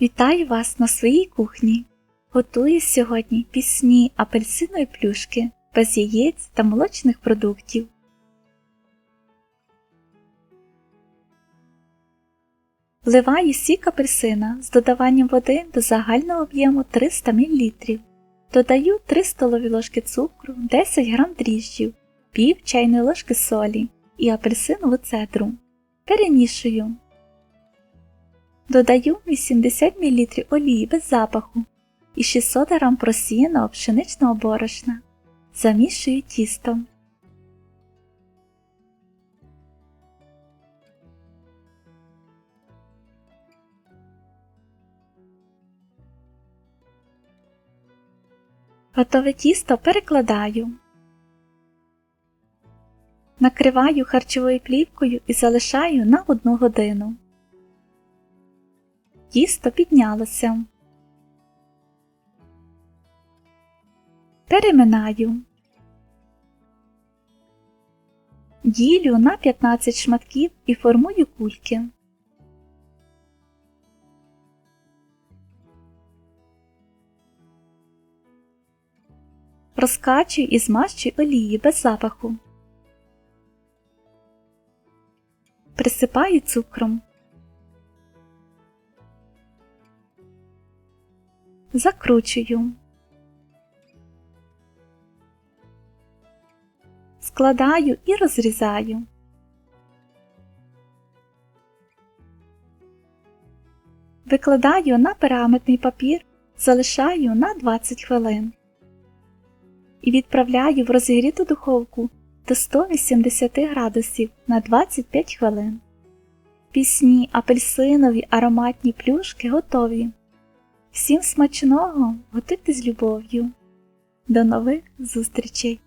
Вітаю вас на своїй кухні. Готую сьогодні пісні апельсиної плюшки без яєць та молочних продуктів. Вливаю сік апельсина з додаванням води до загального об'єму 300 мл. Додаю 3 столові ложки цукру, 10 г дріжджів, пів чайної ложки солі і апельсинову цедру. Перемішую. Додаю 80 мл олії без запаху і 600 г просіяного пшеничного борошна. Замішую тісто. Готове тісто перекладаю. Накриваю харчовою плівкою і залишаю на 1 годину. Тісто піднялося. Переминаю. Ділю на 15 шматків і формую кульки. Розкачую і змащую олії без запаху. Присипаю цукром. Закручую. Складаю і розрізаю. Викладаю на пергаментний папір, залишаю на 20 хвилин і відправляю в розігріту духовку до 180 градусів на 25 хвилин. Пісні апельсинові ароматні плюшки готові. Всім смачного готуйте з любов'ю. До нових зустрічей!